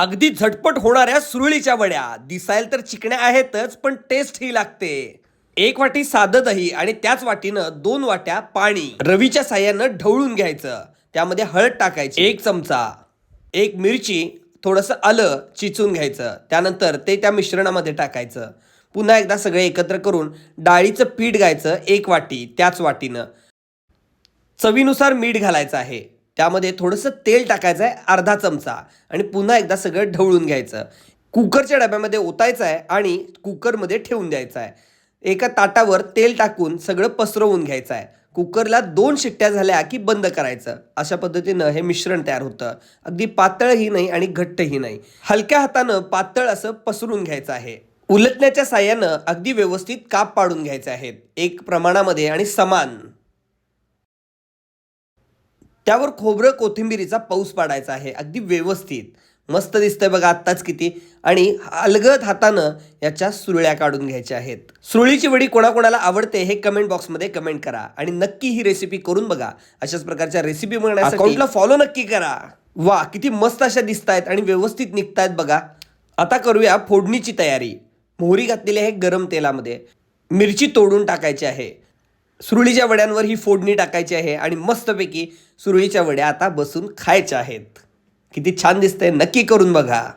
अगदी झटपट होणाऱ्या सुरळीच्या वड्या. दिसायला तर चिकण्या आहेतच पण टेस्ट ही लागते. एक वाटी साधं दही आणि त्याच वाटीनं दोन वाट्या पाणी. रवीच्या साह्यानं ढवळून घ्यायचं. त्यामध्ये हळद टाकायची. एक चमचा. एक मिरची थोडंसं आलं चिचून घ्यायचं. त्यानंतर ते त्या मिश्रणामध्ये टाकायचं. पुन्हा एकदा सगळे एकत्र करून डाळीचं पीठ घ्यायचं एक वाटी त्याच वाटीनं. चवीनुसार मीठ घालायचं आहे. त्यामध्ये थोडंसं तेल टाकायचं आहे अर्धा चमचा. आणि पुन्हा एकदा सगळं ढवळून घ्यायचं. कुकरच्या डब्यामध्ये ओतायचं आहे आणि कुकरमध्ये ठेवून द्यायचं आहे. एका ताटावर तेल टाकून सगळं पसरवून घ्यायचं आहे. कुकरला दोन शिट्ट्या झाल्या की बंद करायचं. अशा पद्धतीनं हे मिश्रण तयार होतं. अगदी पातळही नाही आणि घट्टही नाही. हलक्या हातानं पातळ असं पसरून घ्यायचं आहे. उलटण्याच्या साह्यानं अगदी व्यवस्थित काप पाडून घ्यायचे आहेत. एक प्रमाणामध्ये आणि समान. त्यावर खोबरं कोथिंबिरीचा पाऊस पाडायचा आहे. अगदी व्यवस्थित. मस्त दिसतंय बघा आत्ताच किती. आणि अलगद हातानं याच्या सुरळ्या काढून घ्यायच्या आहेत. सुरळीची वडी कोणाकोणाला आवडते हे कमेंट बॉक्समध्ये कमेंट करा. आणि नक्की ही रेसिपी करून बघा. अशाच प्रकारच्या रेसिपी बघण्यासाठी अकाउंटला फॉलो नक्की करा. वा किती मस्त अशा दिसत आहेत आणि व्यवस्थित निघतायत बघा. आता करूया फोडणीची तयारी. मोहरी घातलेली आहे गरम तेलामध्ये. मिरची तोडून टाकायची आहे. सुरळीच्या वड्यांवर ही फोडणी टाकायची आहे आणि मस्तपैकी सुरळीच्या वड्या आता बसून खायच्या आहेत. किती छान दिसतंय. नक्की करून बघा.